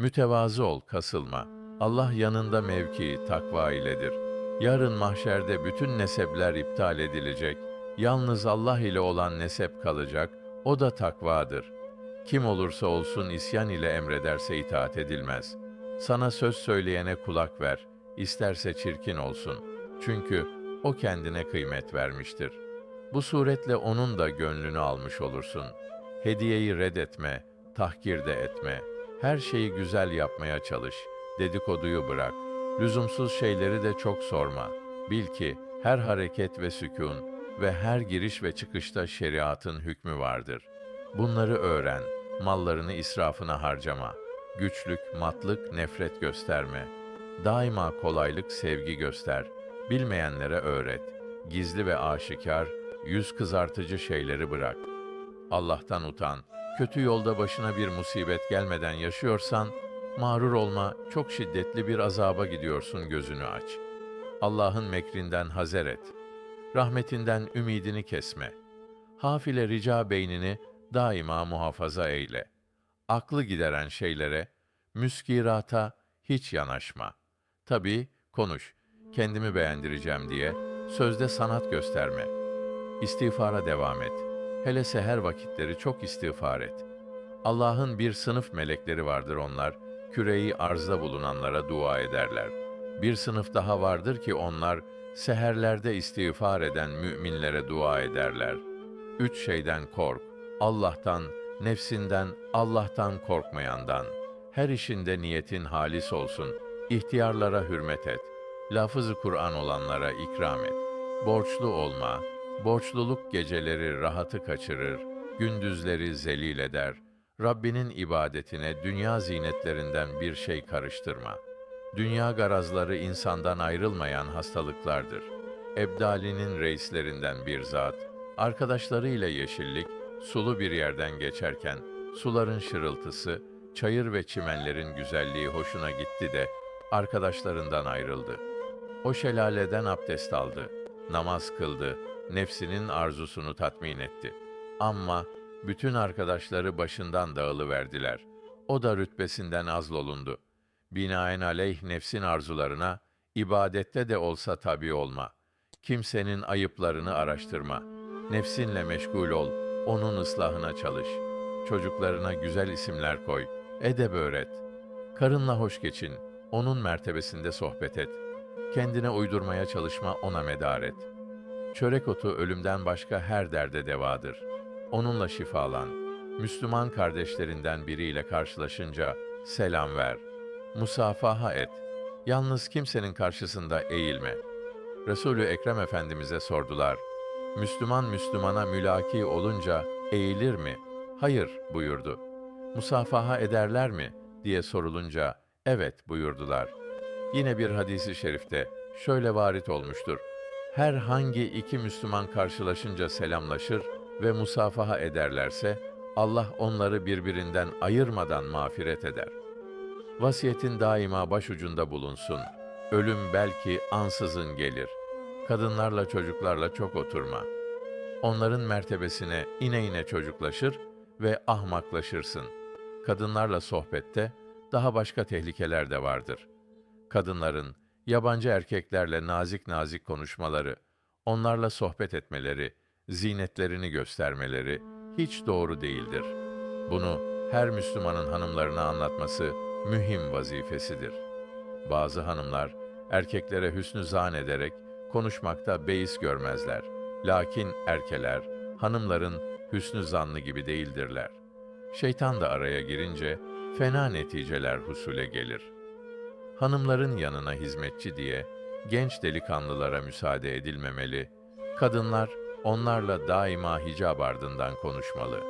Mütevazı ol, kasılma. Allah yanında mevki, takva iledir. Yarın mahşerde bütün nesepler iptal edilecek. Yalnız Allah ile olan nesep kalacak. O da takvadır. Kim olursa olsun isyan ile emrederse itaat edilmez. Sana söz söyleyene kulak ver. İsterse çirkin olsun. Çünkü o kendine kıymet vermiştir. Bu suretle onun da gönlünü almış olursun. Hediyeyi reddetme, tahkir de etme. Her şeyi güzel yapmaya çalış. Dedikoduyu bırak. Lüzumsuz şeyleri de çok sorma. Bil ki her hareket ve sükun ve her giriş ve çıkışta şeriatın hükmü vardır. Bunları öğren. Mallarını israfına harcama. Güçlük, matlık, nefret gösterme. Daima kolaylık, sevgi göster. Bilmeyenlere öğret. Gizli ve aşikar, yüz kızartıcı şeyleri bırak. Allah'tan utan. Kötü yolda başına bir musibet gelmeden yaşıyorsan, mağrur olma, çok şiddetli bir azaba gidiyorsun gözünü aç. Allah'ın mekrinden hazer et. Rahmetinden ümidini kesme. Hafile rica beynini daima muhafaza eyle. Aklı gideren şeylere, müskirata hiç yanaşma. Tabii konuş, kendimi beğendireceğim diye, sözde sanat gösterme. İstiğfara devam et. Hele seher vakitleri çok istiğfar et. Allah'ın bir sınıf melekleri vardır onlar, küreyi arzda bulunanlara dua ederler. Bir sınıf daha vardır ki onlar, seherlerde istiğfar eden müminlere dua ederler. Üç şeyden kork, Allah'tan, nefsinden, Allah'tan korkmayandan. Her işinde niyetin halis olsun, ihtiyarlara hürmet et, lafızı Kur'an olanlara ikram et. Borçlu olma, borçluluk geceleri rahatı kaçırır, gündüzleri zelil eder. Rabbinin ibadetine dünya zinetlerinden bir şey karıştırma. Dünya garazları insandan ayrılmayan hastalıklardır. Ebdalinin reislerinden bir zat, arkadaşlarıyla yeşillik, sulu bir yerden geçerken suların şırıltısı, çayır ve çimenlerin güzelliği hoşuna gitti de arkadaşlarından ayrıldı. O şelaleden abdest aldı, namaz kıldı, nefsinin arzusunu tatmin etti. Ama bütün arkadaşları başından dağılıverdiler. O da rütbesinden azlolundu. Binaenaleyh nefsin arzularına, ibadette de olsa tabi olma. Kimsenin ayıplarını araştırma. Nefsinle meşgul ol, onun ıslahına çalış. Çocuklarına güzel isimler koy, edeb öğret. Karınla hoş geçin, onun mertebesinde sohbet et. Kendine uydurmaya çalışma, ona medar et. Çörek otu ölümden başka her derde devadır. Onunla şifalan. Müslüman kardeşlerinden biriyle karşılaşınca selam ver. Musafaha et. Yalnız kimsenin karşısında eğilme. Resulü Ekrem Efendimize sordular. Müslüman Müslümana mülaki olunca eğilir mi? Hayır buyurdu. Musafaha ederler mi? diye sorulunca evet buyurdular. Yine bir hadisi şerifte şöyle varit olmuştur. Herhangi iki Müslüman karşılaşınca selamlaşır ve musafaha ederlerse Allah onları birbirinden ayırmadan mağfiret eder. Vasiyetin daima başucunda bulunsun. Ölüm belki ansızın gelir. Kadınlarla çocuklarla çok oturma. Onların mertebesine ine ine çocuklaşır ve ahmaklaşırsın. Kadınlarla sohbette daha başka tehlikeler de vardır. Kadınların yabancı erkeklerle nazik nazik konuşmaları, onlarla sohbet etmeleri, zinetlerini göstermeleri hiç doğru değildir. Bunu her Müslümanın hanımlarına anlatması mühim vazifesidir. Bazı hanımlar erkeklere hüsnü zan ederek konuşmakta beis görmezler. Lakin erkeler hanımların hüsnü zannı gibi değildirler. Şeytan da araya girince fena neticeler husule gelir. Hanımların yanına hizmetçi diye genç delikanlılara müsaade edilmemeli. Kadınlar onlarla daima hicab ardından konuşmalı.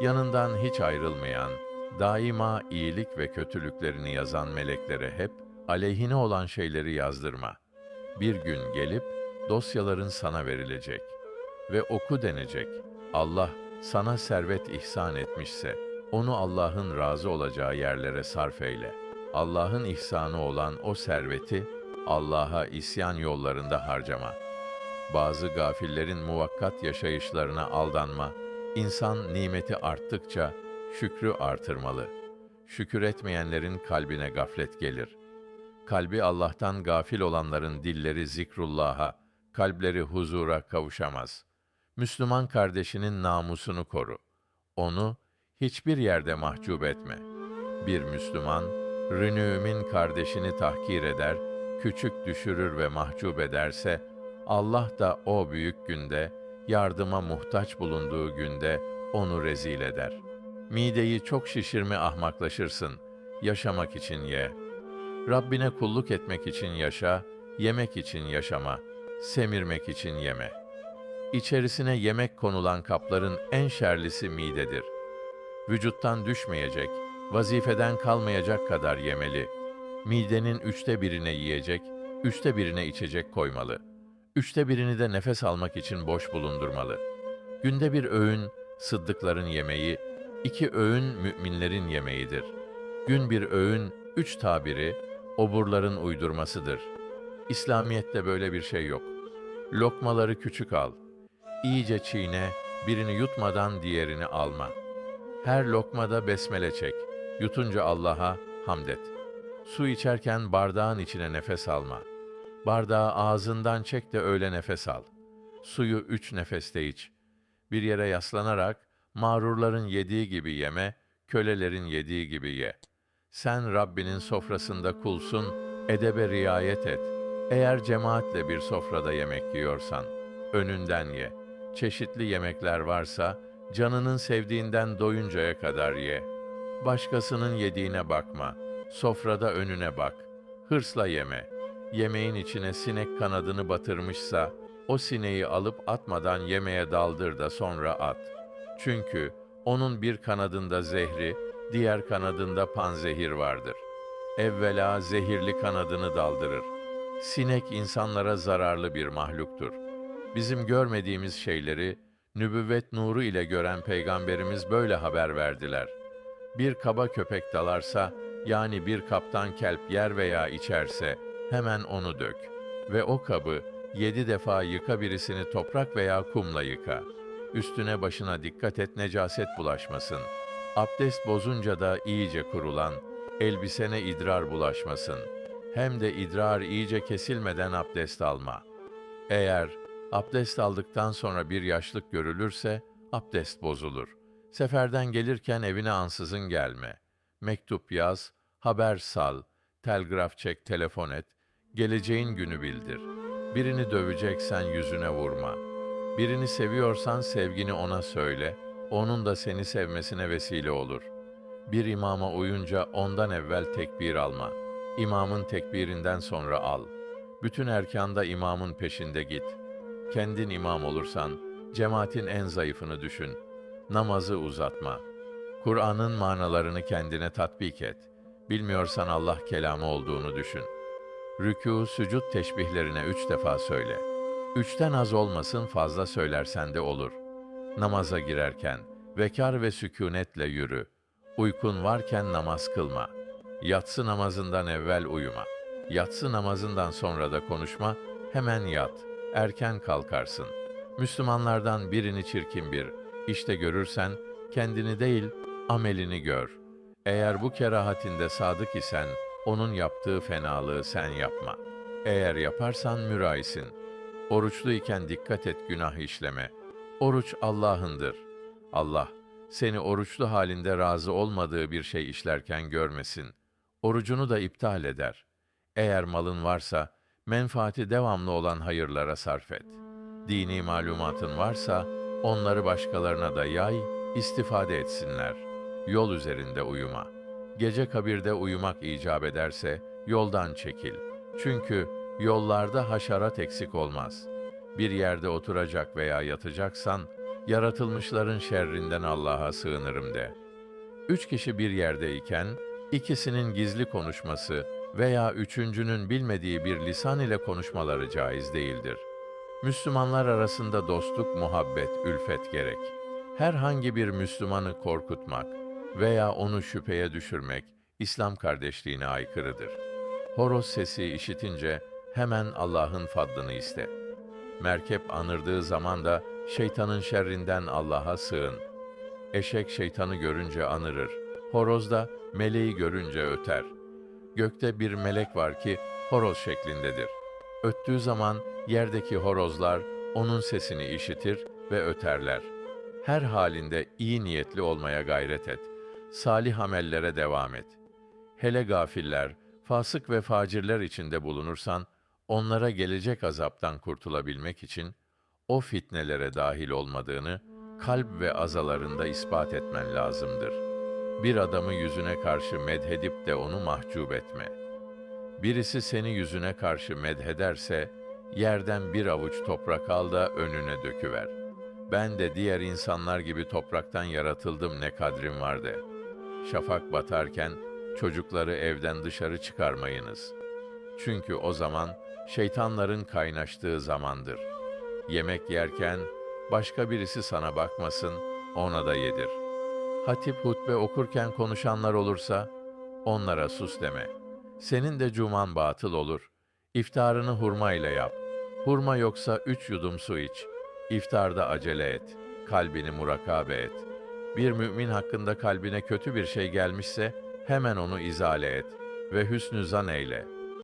Yanından hiç ayrılmayan, daima iyilik ve kötülüklerini yazan meleklere hep aleyhine olan şeyleri yazdırma. Bir gün gelip dosyaların sana verilecek ve oku denecek. Allah sana servet ihsan etmişse onu Allah'ın razı olacağı yerlere sarf eyle. Allah'ın ihsanı olan o serveti Allah'a isyan yollarında harcama. Bazı gafillerin muvakkat yaşayışlarına aldanma. İnsan nimeti arttıkça şükrü artırmalı. şükür etmeyenlerin kalbine gaflet gelir. Kalbi Allah'tan gafil olanların dilleri zikrullah'a, kalpleri huzura kavuşamaz. Müslüman kardeşinin namusunu koru. Onu hiçbir yerde mahcup etme. Bir Müslüman, rünümin kardeşini tahkir eder, küçük düşürür ve mahcup ederse, Allah da o büyük günde, yardıma muhtaç bulunduğu günde onu rezil eder. Mideyi çok şişirme ahmaklaşırsın, yaşamak için ye. Rabbine kulluk etmek için yaşa, yemek için yaşama, semirmek için yeme. İçerisine yemek konulan kapların en şerlisi midedir. Vücuttan düşmeyecek, vazifeden kalmayacak kadar yemeli. Midenin üçte birine yiyecek, üçte birine içecek koymalı. Üçte birini de nefes almak için boş bulundurmalı. Günde bir öğün sıddıkların yemeği, iki öğün müminlerin yemeğidir. Gün bir öğün, üç tabiri, oburların uydurmasıdır. İslamiyet'te böyle bir şey yok. Lokmaları küçük al. İyice çiğne, birini yutmadan diğerini alma. Her lokmada besmele çek. Yutunca Allah'a hamd et. Su içerken bardağın içine nefes alma. Bardağı ağzından çek de öyle nefes al. Suyu üç nefeste iç. Bir yere yaslanarak, mağrurların yediği gibi yeme, kölelerin yediği gibi ye. Sen Rabbinin sofrasında kulsun, edebe riayet et. Eğer cemaatle bir sofrada yemek yiyorsan, önünden ye. Çeşitli yemekler varsa, canının sevdiğinden doyuncaya kadar ye. Başkasının yediğine bakma. Sofrada önüne bak. Hırsla yeme. Yemeğin içine sinek kanadını batırmışsa, o sineği alıp atmadan yemeğe daldır da sonra at. Çünkü onun bir kanadında zehri, diğer kanadında panzehir vardır. Evvela zehirli kanadını daldırır. Sinek insanlara zararlı bir mahluktur. Bizim görmediğimiz şeyleri nübüvvet nuru ile gören peygamberimiz böyle haber verdiler. Bir kaba köpek dalarsa, yani bir kaptan kelp yer veya içerse, hemen onu dök ve o kabı yedi defa yıka birisini toprak veya kumla yıka. Üstüne başına dikkat et necaset bulaşmasın. Abdest bozunca da iyice kurulan, elbisene idrar bulaşmasın. Hem de idrar iyice kesilmeden abdest alma. Eğer abdest aldıktan sonra bir yaşlık görülürse, abdest bozulur. Seferden gelirken evine ansızın gelme. Mektup yaz, haber sal, telgraf çek, telefon et, geleceğin günü bildir. Birini döveceksen yüzüne vurma. Birini seviyorsan sevgini ona söyle, onun da seni sevmesine vesile olur. Bir imama uyunca ondan evvel tekbir alma. İmamın tekbirinden sonra al. Bütün erkanda imamın peşinde git. Kendin imam olursan, cemaatin en zayıfını düşün. Namazı uzatma. Kur'an'ın manalarını kendine tatbik et. Bilmiyorsan Allah kelamı olduğunu düşün. Rükû, sücud teşbihlerine üç defa söyle. Üçten az olmasın fazla söylersen de olur. Namaza girerken vekar ve sükûnetle yürü. Uykun varken namaz kılma. Yatsı namazından evvel uyuma. Yatsı namazından sonra da konuşma, hemen yat. Erken kalkarsın. Müslümanlardan birini çirkin bir, işte görürsen kendini değil amelini gör. Eğer bu kerahatinde sadık isen onun yaptığı fenalığı sen yapma. Eğer yaparsan müraisin. Oruçluyken dikkat et günah işleme. Oruç Allah'ındır. Allah seni oruçlu halinde razı olmadığı bir şey işlerken görmesin. Orucunu da iptal eder. Eğer malın varsa menfaati devamlı olan hayırlara sarf et. Dini malumatın varsa onları başkalarına da yay, istifade etsinler. Yol üzerinde uyuma. Gece kabirde uyumak icap ederse yoldan çekil. Çünkü yollarda haşarat eksik olmaz. Bir yerde oturacak veya yatacaksan, yaratılmışların şerrinden Allah'a sığınırım de. Üç kişi bir yerdeyken, ikisinin gizli konuşması veya üçüncünün bilmediği bir lisan ile konuşmaları caiz değildir. Müslümanlar arasında dostluk, muhabbet, ülfet gerek. Herhangi bir Müslümanı korkutmak veya onu şüpheye düşürmek İslam kardeşliğine aykırıdır. Horoz sesi işitince hemen Allah'ın fadlını iste. Merkep anırdığı zaman da şeytanın şerrinden Allah'a sığın. Eşek şeytanı görünce anırır. Horoz da meleği görünce öter. Gökte bir melek var ki horoz şeklindedir. Öttüğü zaman yerdeki horozlar onun sesini işitir ve öterler. Her halinde iyi niyetli olmaya gayret et. Salih amellere devam et. Hele gafiller, fasık ve facirler içinde bulunursan, onlara gelecek azaptan kurtulabilmek için o fitnelere dahil olmadığını kalp ve azalarında ispat etmen lazımdır. Bir adamı yüzüne karşı medhedip de onu mahcup etme. Birisi seni yüzüne karşı medhederse, yerden bir avuç toprak al da önüne döküver. Ben de diğer insanlar gibi topraktan yaratıldım ne kadrim var de. Şafak batarken çocukları evden dışarı çıkarmayınız. Çünkü o zaman şeytanların kaynaştığı zamandır. Yemek yerken başka birisi sana bakmasın, ona da yedir. Hatip hutbe okurken konuşanlar olursa onlara sus deme. Senin de cuman batıl olur. İftarını hurma ile yap. Hurma yoksa üç yudum su iç. İftarda acele et. Kalbini murakabe et. Bir mümin hakkında kalbine kötü bir şey gelmişse hemen onu izale et ve hüsnü zan eyle.